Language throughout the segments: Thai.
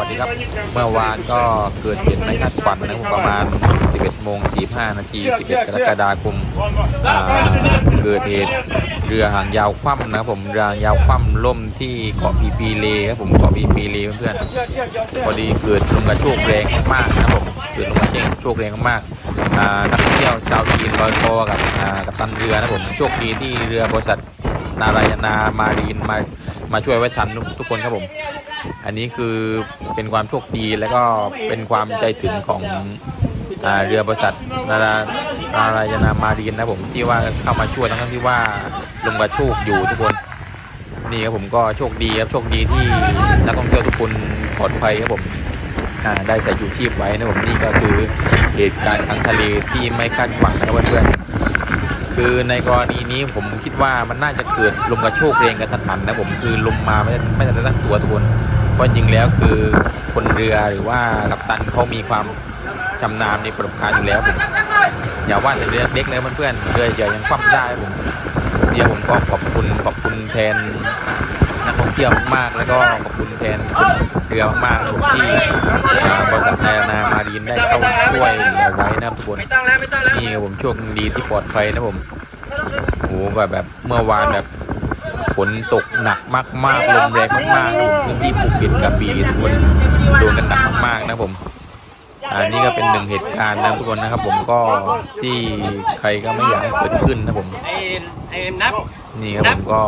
วัสดีครับ เมื่อวานก็เกิดเหตุไม่คาดฝันนะครับประมาณ 11โมง45นาที11 กรกฎาคมเกิดเหตุเรือหางยาวคว่ำนะครับผมเรือหางยาวคว่ำล่มที่เกาะพีพีเลครับผมเกาะพีพีเลเพื่อนๆพอดีเกิดลมกระโชกแรงมากๆนะครับผมเกิดลมกระโชกแรงมากๆนักท่องเที่ยวชาวจีนลอยคอกับกับตันเรือนะผมโชคดีที่เรือบริษัทนารายนามารีนมามาช่วยไว้ทันทุกคนครับผม อันนี้คือเป็นความโชคดีแล้วก็เป็นความใจถึงของอเรือบริษัทนารานารายนามารีนนะผมที่ว่าเข้ามาช่วยทั้งที่ว่าลมกระโชกอยู่ทุกคนนี่ครับผมก็โชคดีครับโชคดีที่นักท่องเที่ยวทุกคนปลอดภัยครับผมได้ใส่ชูชีพไว้นะผมนี่ก็คือเหตุการณ์ทางทะเลที่ไม่คาดฝันนะครับเพื่อนๆ คือในกรณีนี้ผมคิดว่ามันน่าจะเกิดลมกระโชกแรงกระทันหันนะผมคือลมมาไม่ได้ไม่ได้ตั้งตัวทุกคนเพราะจริงแล้วคือคนเรือหรือว่ากัปตันเขามีความชำนาญในประสบการณ์อยู่แล้วผมอย่าว่าแต่เรือเล็กเลยเพื่อนๆเรือใหญ่ยังคว่ำได้ผมเดี๋ยวผมก็ขอบคุณขอบคุณแทน เที่ยวมากๆ แล้วก็ขอบคุณแทนคนเรือมากๆนะผมที่บริษัทนายนามารีนได้เข้าช่วยเหลือไว้นะครับทุกคนนี่ครับผมโชคดีที่ปลอดภัยนะผมโอ้โหก็แบบเมื่อวานแบบฝนตกหนักมากๆลมแรงมากๆนะผมพื้นที่ภูเก็ตกระบี่ทุกคนโดนกันหนักมาก ๆนะผมอ่านี่ก็เป็นหนึ่งเหตุการณ์นะทุกคนนะครับ ผมก็ที่ใครก็ไม่อยากให้เกิดขึ้นนะผมไอไอ้นับนี่ครับผมก็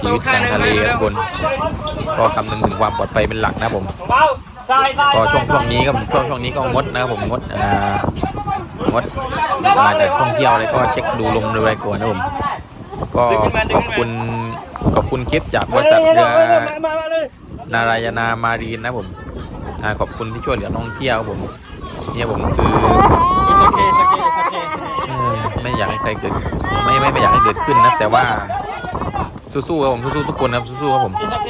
ชีวิตกลางทะเลครับทุกคนก็คำนึงถึงความปลอดภัยเป็นหลักนะผมก็ช่วงช่วงนี้ก็ช่วงช่วงนี้ก็งดนะครับผมงดอ่างดมาจากท่องเที่ยวอะไรก็เช็คดูลมดูอะไรก่อนนะผมก็ขอบคุณขอบคุณคลิปจากบริษัทเรือ นารายนามารีนนะผม ขอบคุณที่ช่วยเหลือนักท่องเที่ยวครับผม เนี่ยผมคือโอเคโอเคโอเคเอ่อไม่อยากให้ใครเกิดไม่ไม่ไม่อยากให้เกิดขึ้นนะแต่ว่าสู้ๆครับผมสู้ๆทุกคนนะครับสู้ๆครับผม